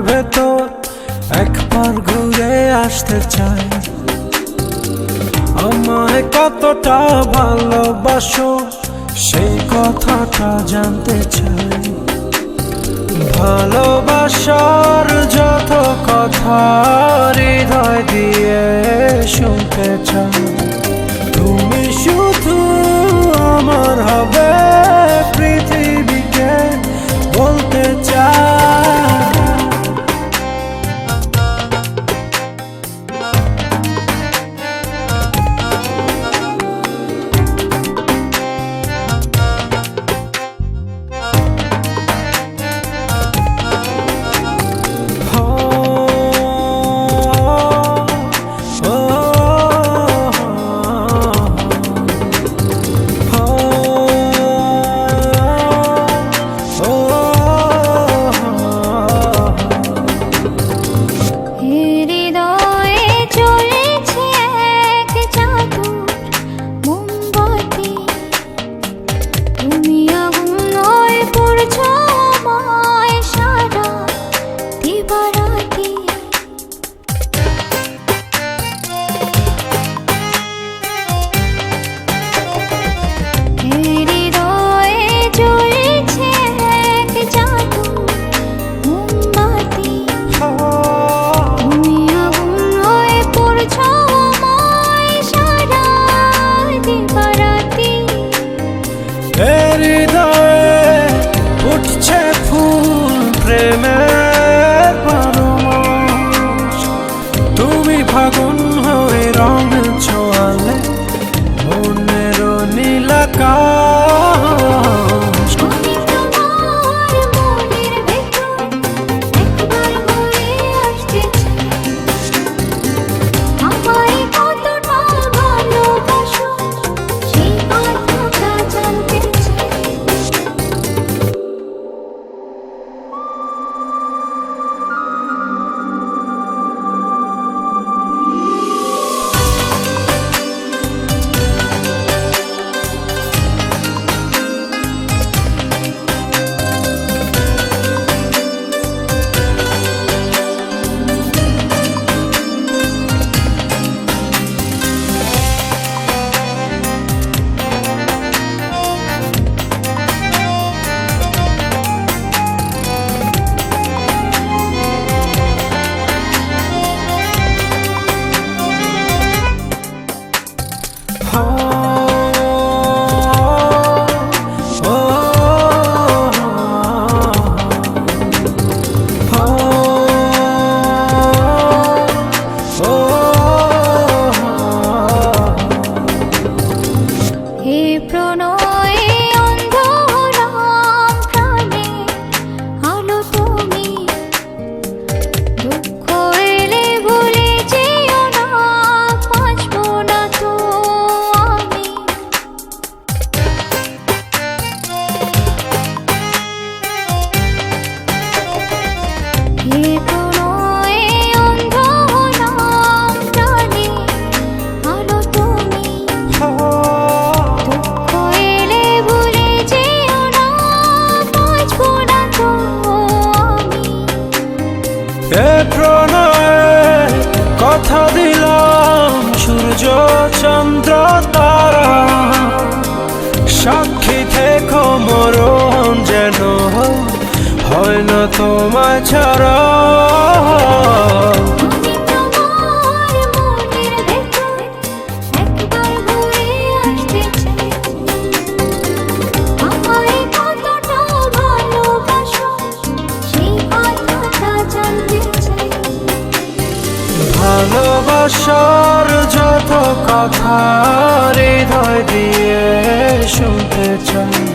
ভেতর একবার ঘুরে আসতে চাই। আমায় কতটা ভালোবাসো, সেই কথাটা জানতে চাই। ভালোবাসার যত কথা হৃদয় দিয়ে শুনতে চাই। এ প্রণয়ে কথা দিলাম সূর্য চন্দ্র তারা। সাক্ষী থেকো মরণ যেন হয় না তোমায় ছাড়া। ভালোবাসার যত কথা হৃদয় দিয়ে শুনতে চাই।